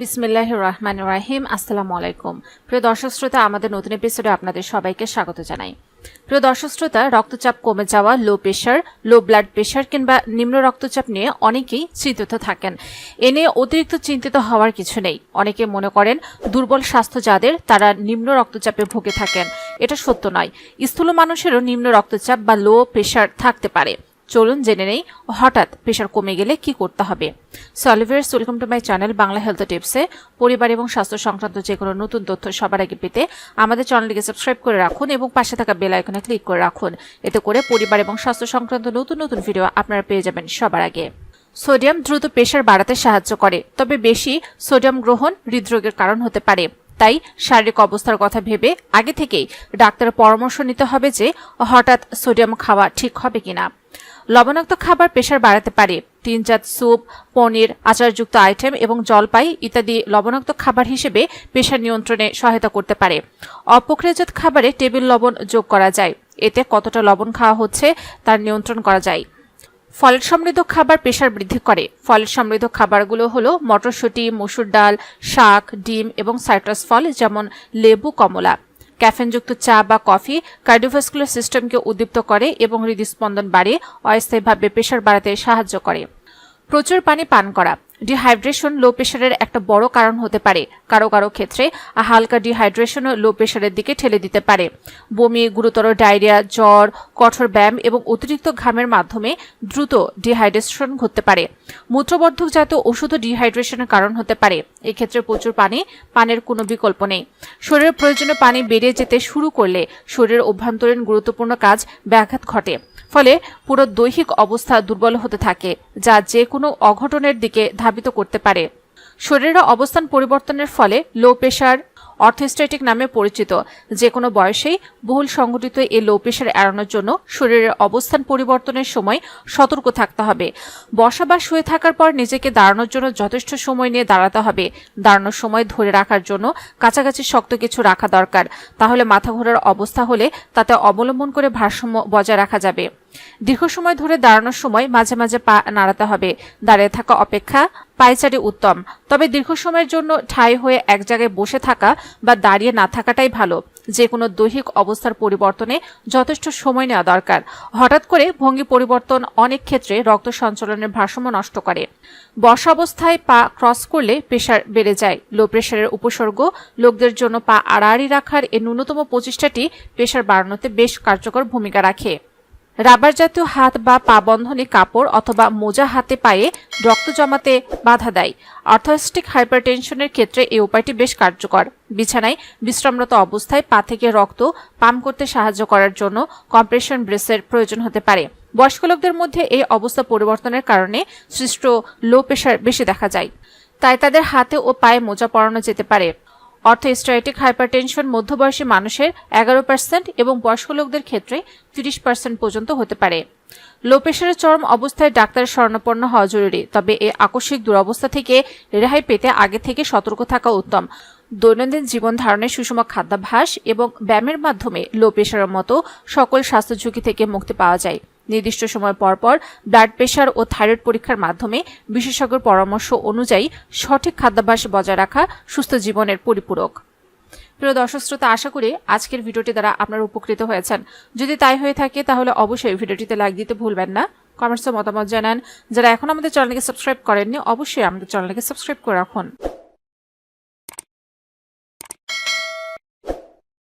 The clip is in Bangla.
বিসমিল্লাহ রহমান রাহিম আসসালামু আলাইকুম। প্রিয় দর্শক শ্রোতা, আমাদের নতুন এপিসোডে আপনাদের সবাইকে স্বাগত জানাই। প্রিয় দর্শক শ্রোতা, রক্তচাপ কমে যাওয়া low pressure low blood pressure কিংবা নিম্ন রক্তচাপ নিয়ে অনেকেই চিন্তিত থাকেন। এ নিয়ে অতিরিক্ত চিন্তিত হওয়ার কিছু নেই। অনেকে মনে করেন, দুর্বল স্বাস্থ্য যাদের, তারা নিম্ন রক্তচাপে ভুগে থাকেন। এটা সত্য নয়। স্থূল মানুষেরও নিম্ন রক্তচাপ বা লো প্রেশার থাকতে পারে। চলুন জেনে নেই হঠাৎ প্রেশার কমে গেলে কি করতে হবে। সলিভার্স, welcome to my channel Bangla health টিপসে। পরিবার এবং স্বাস্থ্য সংক্রান্ত যে কোনো নতুন তথ্য সবার আগে পেতে আমাদের চ্যানেলটিকে সাবস্ক্রাইব করে রাখুন এবং পাশে থাকা বেল আইকনে ক্লিক করে রাখুন। এতে করে পরিবার এবং স্বাস্থ্য সংক্রান্ত নতুন নতুন ভিডিও আপনারা পেয়ে যাবেন সবার আগে। সোডিয়াম দ্রুত প্রেশার বাড়াতে সাহায্য করে, তবে বেশি সোডিয়াম গ্রহণ হৃদরোগের কারণ হতে পারে। তাই শারীরিক অবস্থার কথা ভেবে আগে থেকেই ডাক্তারের পরামর্শ নিতে হবে যে হঠাৎ সোডিয়াম খাওয়া ঠিক হবে কিনা। লবণাক্ত খাবার প্রেশার বাড়াতে পারে। তিনজাত স্যুপ, পনির, আচারযুক্ত আইটেম এবং জলপাই ইত্যাদি লবণাক্ত খাবার হিসেবে প্রেশার নিয়ন্ত্রণে সহায়তা করতে পারে। অপক্রিয়াজাত খাবারে টেবিল লবণ যোগ করা যায়। এতে কতটা লবণ খাওয়া হচ্ছে তার নিয়ন্ত্রণ করা যায়। ফলের সমৃদ্ধ খাবার প্রেশার বৃদ্ধি করে। ফলের সমৃদ্ধ খাবারগুলো হলো মটরশুঁটি, মসুর ডাল, শাক, ডিম এবং সাইট্রাস ফল যেমন লেবু, কমলা। ক্যাফেনযুক্ত চা বা কফি কার্ডিওভাস্কুলার সিস্টেমকে উদ্দীপ্ত করে এবং হৃদস্পন্দন বাড়ে অস্থায়ীভাবে প্রেশার বাড়াতে সাহায্য করে। প্রচুর পানি পান করা। ডিহাইড্রেশন লো প্রেশারের একটা বড় কারণ হতে পারে। কারও কারও ক্ষেত্রে হালকা ডিহাইড্রেশনও লো প্রেশারের দিকে ঠেলে দিতে পারে। বমি, গুরুতর ডায়রিয়া জ্বর, কঠোর ব্যায়াম এবং অতিরিক্ত ঘামের মাধ্যমে দ্রুত ডিহাইড্রেশন ঘটতে পারে। মূত্রবর্ধক জাতীয় ওষুধও ডিহাইড্রেশনের কারণ হতে পারে। এক্ষেত্রে প্রচুর পানি, পানের কোনো বিকল্প নেই। শরীরের প্রয়োজনীয় পানি বেড়ে যেতে শুরু করলে শরীরের অভ্যন্তরীণ গুরুত্বপূর্ণ কাজ ব্যাঘাত ঘটে। ফলে পুরো দৈহিক অবস্থা দুর্বল হতে থাকে, যা যে কোনো অঘটনের দিকে ধাবিত করতে পারে। শরীরের অবস্থান পরিবর্তনের ফলে লো প্রেশার অর্থোস্ট্যাটিক নামে পরিচিত যে কোনো বয়সেই বহুল সংঘটিত এই লো প্রেশার এড়ানোর জন্য শরীরের অবস্থান পরিবর্তনের সময় সতর্ক থাকতে হবে। বসা বা শুয়ে থাকার পর নিজেকে দাঁড়ানোর জন্য যথেষ্ট সময় নিয়ে দাঁড়াতে হবে। দাঁড়ানোর সময় ধরে রাখার জন্য কাছাকাছি শক্ত কিছু রাখা দরকার। তাহলে মাথা ঘোরার অবস্থা হলে তাতে অবলম্বন করে ভারসাম্য বজায় রাখা যাবে। দীর্ঘ সময় ধরে দাঁড়ানোর সময় মাঝে মাঝে পা নাড়াতে হবে। দাঁড়িয়ে থাকা অপেক্ষা পায়চারি উত্তম। তবে দীর্ঘ সময়ের জন্য ঠাই হয়ে এক জায়গায় বসে থাকা বা দাঁড়িয়ে না থাকাটাই ভালো। যে কোনো দৈহিক অবস্থার পরিবর্তনে যথেষ্ট সময় নেওয়া দরকার। হঠাৎ করে ভঙ্গি পরিবর্তন অনেক ক্ষেত্রে রক্ত সঞ্চালনের ভারসাম্য নষ্ট করে। বসা অবস্থায় পা ক্রস করলে প্রেশার বেড়ে যায়। লো প্রেশারের উপসর্গ, লোকদের জন্য পা আড়াআড়ি রাখার এই ন্যূনতম প্রচেষ্টাটি প্রেশার বাড়ানোতে বেশ কার্যকর ভূমিকা রাখে। রাবার জাতীয় হাত বা পা বন্ধনী, কাপড় অথবা মোজা হাতে পায়ে রক্ত জমাতে বাধা দেয়। অর্থোস্টিক হাইপারটেনশনের ক্ষেত্রে এই উপায়টি বেশ কার্যকর। বিছানায় বিশ্রামরত অবস্থায় পা থেকে রক্ত পাম্প করতে সাহায্য করার জন্য কম্প্রেশন ব্রেসের প্রয়োজন হতে পারে। বয়স্ক লোকদের মধ্যে এই অবস্থা পরিবর্তনের কারণে সৃষ্ট লো প্রেশার বেশি দেখা যায়। তাই তাদের হাতে ও পায়ে মোজা পরানো যেতে পারে। অর্থোস্ট্রাইটিক হাইপারটেনশন মধ্যবয়সী মানুষের এগারো পার্সেন্ট এবং বয়স্ক লোকদের ক্ষেত্রে তিরিশ পার্সেন্ট পর্যন্ত হতে পারে। লো প্রেশারের চরম অবস্থায় ডাক্তারের স্বর্ণপন্ন হওয়া জরুরি, তবে এই আকস্মিক দুরবস্থা থেকে রেহাই পেতে আগে থেকে সতর্ক থাকা উত্তম। দৈনন্দিন জীবন ধারণের সুষম খাদ্যাভ্যাস এবং ব্যায়ামের মাধ্যমে লো প্রেশারের মতো সকল স্বাস্থ্য ঝুঁকি থেকে মুক্তি পাওয়া যায়। নির্দিষ্ট সময় পরপর ব্লাড প্রেশার ও থাইরয়েড পরীক্ষার মাধ্যমে বিশেষজ্ঞের পরামর্শ অনুযায়ী সঠিক খাদ্যাভ্যাস বজায় রাখা সুস্থ জীবনের পরিপূরক। প্রিয় দর্শক শ্রোতা, আশা করি আজকের ভিডিওটি দ্বারা আপনারা উপকৃত হয়েছেন। যদি তাই হয়ে থাকে, তাহলে অবশ্যই ভিডিওটিতে লাইক দিতে ভুলবেন না। কমেন্টসে মতামত জানান। যারা এখন আমাদের চ্যানেলকে সাবস্ক্রাইব করেননি, অবশ্যই আমাদের চ্যানেলকে সাবস্ক্রাইব করে রাখুন।